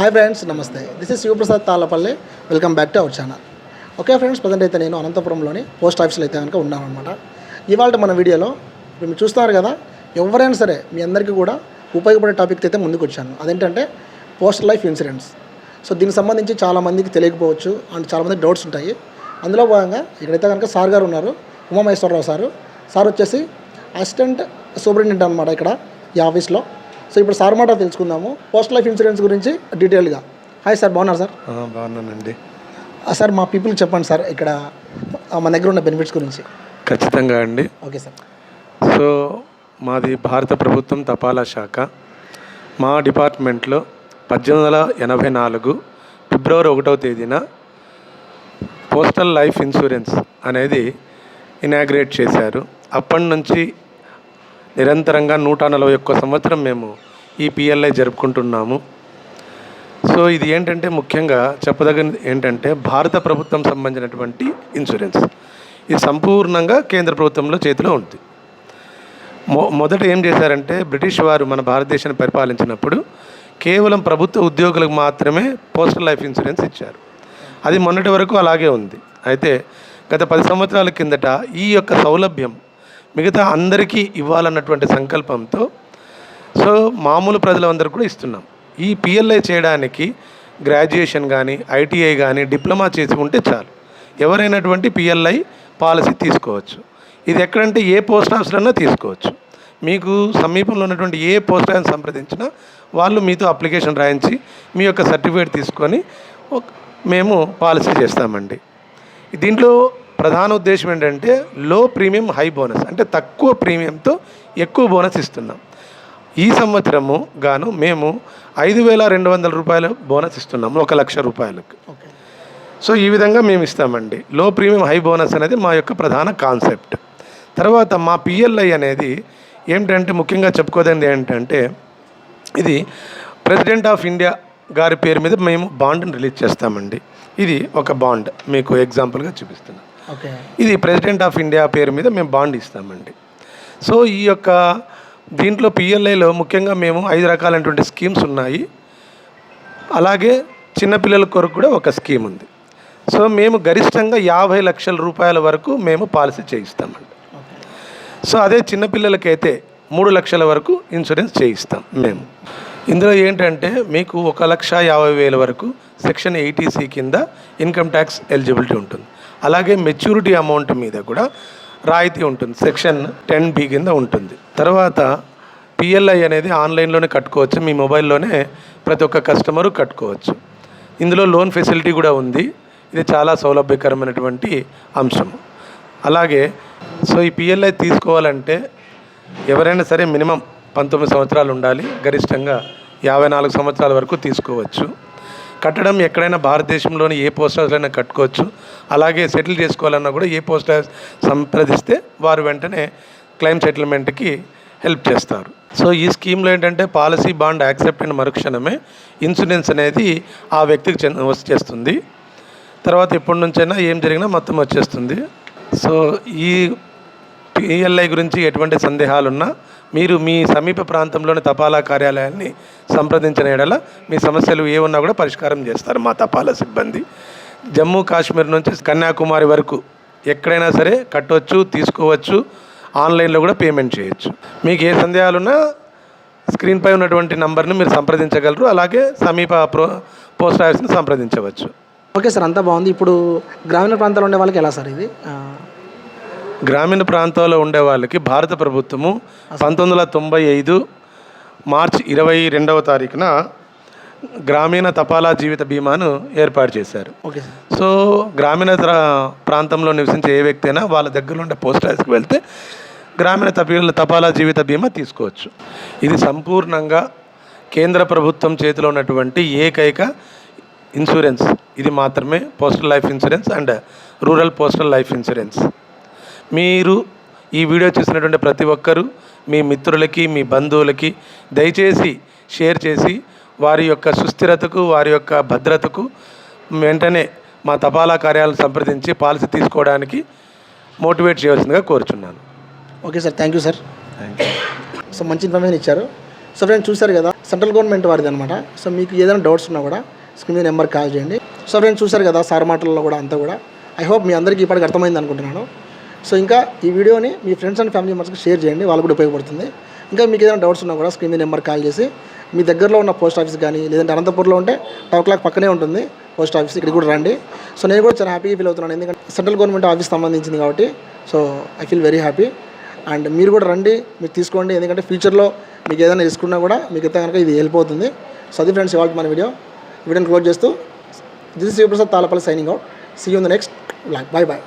Hi friends నమస్తే. This is Shivaprasad Tallapalli welcome back to our channel okay friends present అయితే నేను అనంతపురంలోని post ఆఫీస్లో అయితే కనుక ఉన్నానమాట ఇవాళ మన వీడియోలో మేము మీరు చూస్తున్నారు కదా ఎవరైనా సరే మీ అందరికీ కూడా ఉపయోగపడే టాపిక్ అయితే ముందుకు వచ్చాను అదేంటంటే పోస్ట్ లైఫ్ ఇన్సూరెన్స్ సో దీనికి సంబంధించి చాలామందికి తెలియకపోవచ్చు అండ్ చాలామంది డౌట్స్ ఉంటాయి. అందులో భాగంగా ఇక్కడైతే కనుక సార్ గారు ఉన్నారు ఉమామహేశ్వరరావు సారు. సార్ వచ్చేసి అసిస్టెంట్ సూపరింటెండెంట్ అనమాట ఇక్కడ ఈ ఆఫీస్లో సో ఇప్పుడు సార్ మాట తెలుసుకుందాము. పోస్ట్ లైఫ్ ఇన్సూరెన్స్ గురించి డీటెయిల్గా హాయ్ సార్ బాగున్నారు సార్ బాగున్నానండి. సార్ మా పీపుల్కి చెప్పండి సార్ ఇక్కడ మన దగ్గర ఉన్న బెనిఫిట్స్ గురించి. ఖచ్చితంగా అండి. ఓకే సార్ సో మాది భారత ప్రభుత్వం తపాలా శాఖ. మా డిపార్ట్మెంట్లో పద్దెనిమిది వందల ఎనభై నాలుగు ఫిబ్రవరి ఒకటవ తేదీన పోస్టల్ లైఫ్ ఇన్సూరెన్స్ అనేది ఇనాగ్రేట్ చేశారు. అప్పటి నుంచి నిరంతరంగా నూట నలభై ఒక్క సంవత్సరం మేము ఈ పిఎల్ఐ జరుపుకుంటున్నాము. సో ఇది ఏంటంటే ముఖ్యంగా చెప్పదగినది ఏంటంటే భారత ప్రభుత్వం సంబంధించినటువంటి ఇన్సూరెన్స్. ఇది సంపూర్ణంగా కేంద్ర ప్రభుత్వంలో చేతిలో ఉంది. మొ మొదట ఏం చేశారంటే బ్రిటిష్ వారు మన భారతదేశాన్ని పరిపాలించినప్పుడు కేవలం ప్రభుత్వ ఉద్యోగులకు మాత్రమే పోస్టల్ లైఫ్ ఇన్సూరెన్స్ ఇచ్చారు. అది మొన్నటి వరకు అలాగే ఉంది. అయితే గత పది సంవత్సరాల కిందట ఈ యొక్క సౌలభ్యం మిగతా అందరికీ ఇవ్వాలన్నటువంటి సంకల్పంతో సో మామూలు ప్రజలందరూ కూడా ఇస్తున్నాం. ఈ పిఎల్ఐ చేయడానికి గ్రాడ్యుయేషన్ కానీ ఐటీఐ కానీ డిప్లొమా చేసి ఉంటే చాలు. ఎవరైనటువంటి పిఎల్ఐ పాలసీ తీసుకోవచ్చు. ఇది ఎక్కడంటే ఏ పోస్ట్ ఆఫీస్లన్నా తీసుకోవచ్చు. మీకు సమీపంలో ఉన్నటువంటి ఏ పోస్ట్ ఆఫీస్ సంప్రదించినా వాళ్ళు మీతో అప్లికేషన్ రాయించి మీ యొక్క సర్టిఫికేట్ తీసుకొని మేము పాలసీ చేస్తామండి. దీంట్లో ప్రధాన ఉద్దేశం ఏంటంటే లో ప్రీమియం హై బోనస్ అంటే తక్కువ ప్రీమియంతో ఎక్కువ బోనస్ ఇస్తున్నాం. ఈ సంవత్సరము గాను మేము ఐదు వేల రెండు వందల రూపాయలు బోనస్ ఇస్తున్నాము ఒక లక్ష రూపాయలకు. సో ఈ విధంగా మేము ఇస్తామండి. లో ప్రీమియం హై బోనస్ అనేది మా యొక్క ప్రధాన కాన్సెప్ట్. తర్వాత మా పిఎల్ఐ అనేది ఏమిటంటే ముఖ్యంగా చెప్పుకోదగింది ఏంటంటే ఇది ప్రెసిడెంట్ ఆఫ్ ఇండియా గారి పేరు మీద మేము బాండ్ని రిలీజ్ చేస్తామండి. ఇది ఒక బాండ్ మీకు ఎగ్జాంపుల్గా చూపిస్తున్నాను ఇది ప్రెసిడెంట్ ఆఫ్ ఇండియా పేరు మీద మేము బాండ్ ఇస్తామండి. సో ఈ యొక్క దీంట్లో పిఎల్ఐలో ముఖ్యంగా మేము ఐదు రకాలైనటువంటి స్కీమ్స్ ఉన్నాయి. అలాగే చిన్నపిల్లల కొరకు కూడా ఒక స్కీమ్ ఉంది. సో మేము గరిష్టంగా యాభై లక్షల రూపాయల వరకు మేము పాలసీ చేయిస్తామండి. సో అదే చిన్నపిల్లలకైతే మూడు లక్షల వరకు ఇన్సూరెన్స్ చేయిస్తాం మేము. ఇందులో ఏంటంటే మీకు ఒక లక్ష యాభై వేల వరకు సెక్షన్ ఎయిటీసీ కింద ఇన్కమ్ ట్యాక్స్ ఎలిజిబిలిటీ ఉంటుంది. అలాగే మెచ్యూరిటీ అమౌంట్ మీద కూడా రాయితీ ఉంటుంది. సెక్షన్ టెన్ బి కింద ఉంటుంది. తర్వాత పిఎల్ఐ అనేది ఆన్లైన్లోనే కట్టుకోవచ్చు. మీ మొబైల్లోనే ప్రతి ఒక్క కస్టమరు కట్టుకోవచ్చు. ఇందులో లోన్ ఫెసిలిటీ కూడా ఉంది. ఇది చాలా సౌలభ్యకరమైనటువంటి అంశం. అలాగే సో ఈ పిఎల్ఐ తీసుకోవాలంటే ఎవరైనా సరే మినిమం పంతొమ్మిది సంవత్సరాలు ఉండాలి. గరిష్టంగా యాభై నాలుగు సంవత్సరాల వరకు తీసుకోవచ్చు. కట్టడం ఎక్కడైనా భారతదేశంలోని ఏ పోస్ట్ ఆఫీస్లో కట్టుకోవచ్చు. అలాగే సెటిల్ చేసుకోవాలన్నా కూడా ఏ పోస్ట్ ఆఫీస్ సంప్రదిస్తే వారు వెంటనే క్లెయిమ్ సెటిల్మెంట్కి హెల్ప్ చేస్తారు. సో ఈ స్కీమ్లో ఏంటంటే పాలసీ బాండ్ యాక్సెప్ట్ అయిన మరుక్షణమే ఇన్సూరెన్స్ అనేది ఆ వ్యక్తికి వచ్చేస్తుంది. తర్వాత ఎప్పటి నుంచైనా ఏం జరిగినా మొత్తం వచ్చేస్తుంది. సో ఈ పిఎల్ఐ గురించి ఎటువంటి సందేహాలున్నా మీరు మీ సమీప ప్రాంతంలోని తపాలా కార్యాలయాన్ని సంప్రదించిన ఎడల మీ సమస్యలు ఏ ఉన్నా కూడా పరిష్కారం చేస్తారు మా తపాలా సిబ్బంది. జమ్మూ కాశ్మీర్ నుంచి కన్యాకుమారి వరకు ఎక్కడైనా సరే కట్టవచ్చు తీసుకోవచ్చు ఆన్లైన్లో కూడా పేమెంట్ చేయొచ్చు. మీకు ఏ సందేహాలున్నా స్క్రీన్పై ఉన్నటువంటి నంబర్ని మీరు సంప్రదించగలరు అలాగే సమీప ప్రో పోస్ట్ ఆఫీస్ని సంప్రదించవచ్చు. ఓకే సార్ అంతా బాగుంది. ఇప్పుడు గ్రామీణ ప్రాంతాల్లో ఉండే వాళ్ళకి ఎలా సార్ ఇది? గ్రామీణ ప్రాంతాల్లో ఉండే వాళ్ళకి భారత ప్రభుత్వము పంతొమ్మిది వందల తొంభై ఐదు మార్చి ఇరవై రెండవ తారీఖున గ్రామీణ తపాలా జీవిత బీమాను ఏర్పాటు చేశారు. ఓకే సో గ్రామీణ ప్రాంతంలో నివసించే ఏ వ్యక్తి అయినా వాళ్ళ దగ్గర ఉండే పోస్ట్ ఆఫీస్కి వెళ్తే గ్రామీణ తపీల తపాలా జీవిత బీమా తీసుకోవచ్చు. ఇది సంపూర్ణంగా కేంద్ర ప్రభుత్వం చేతిలో ఉన్నటువంటి ఏకైక ఇన్సూరెన్స్. ఇది మాత్రమే postal life insurance and rural postal life insurance. మీరు ఈ వీడియో చూసినటువంటి ప్రతి ఒక్కరూ మీ మిత్రులకి మీ బంధువులకి దయచేసి షేర్ చేసి వారి యొక్క సుస్థిరతకు వారి యొక్క భద్రతకు వెంటనే మా తపాలా కార్యాలను సంప్రదించి పాలసీ తీసుకోవడానికి మోటివేట్ చేయవలసిందిగా కోరుచున్నాను. Okay sir thank you sir. Thank you so మంచి ఇన్ఫర్మేషన్ ఇచ్చారు. సో ఫ్రెండ్స్ చూశారు కదా సెంట్రల్ గవర్నమెంట్ వారిది అనమాట సో మీకు ఏదైనా డౌట్స్ ఉన్నా కూడా స్క్రీన్ మీద నెంబర్ కాల్ చేయండి. సో ఫ్రెండ్స్ చూశారు కదా సార్ మాటల్లో కూడా అంతా కూడా. ఐ హోప్ మీ అందరికీ ఇప్పటికి అర్థమైంది అనుకుంటున్నాను. సో ఇంకా ఈ వీడియోని మీ ఫ్రెండ్స్ అండ్ ఫ్యామిలీ మెంబర్స్కి షేర్ చేయండి వాళ్ళు కూడా ఉపయోగపడుతుంది. ఇంకా మీకు ఏదైనా డౌట్స్ ఉన్నా కూడా స్క్రీన్ మీద నెంబర్ కాల్ చేసి మీ దగ్గరలో ఉన్న పోస్ట్ ఆఫీస్ కానీ లేదంటే అనంతపూర్లో ఉంటే టవ్ క్లాక్ పక్కనే ఉంటుంది పోస్ట్ ఆఫీస్ ఇక్కడికి కూడా రండి. సో నేను కూడా చాలా హ్యాపీగా ఫీల్ అవుతున్నాను ఎందుకంటే సెంట్రల్ గవర్నమెంట్ ఆఫీస్ సంబంధించింది కాబట్టి so I feel very happy. And మీరు కూడా రండి మీరు తీసుకోండి ఎందుకంటే ఫ్యూచర్లో మీకు ఏదైనా తీసుకున్నా కూడా మీకు అయితే కనుక ఇది వెళ్ళిపోతుంది సో అది ఫ్రెండ్స్ ఇవాళ మన వీడియో. వీడియోని క్లోజ్ చేస్తూ this Shivaprasad Talapalli signing out see you the next block bye bye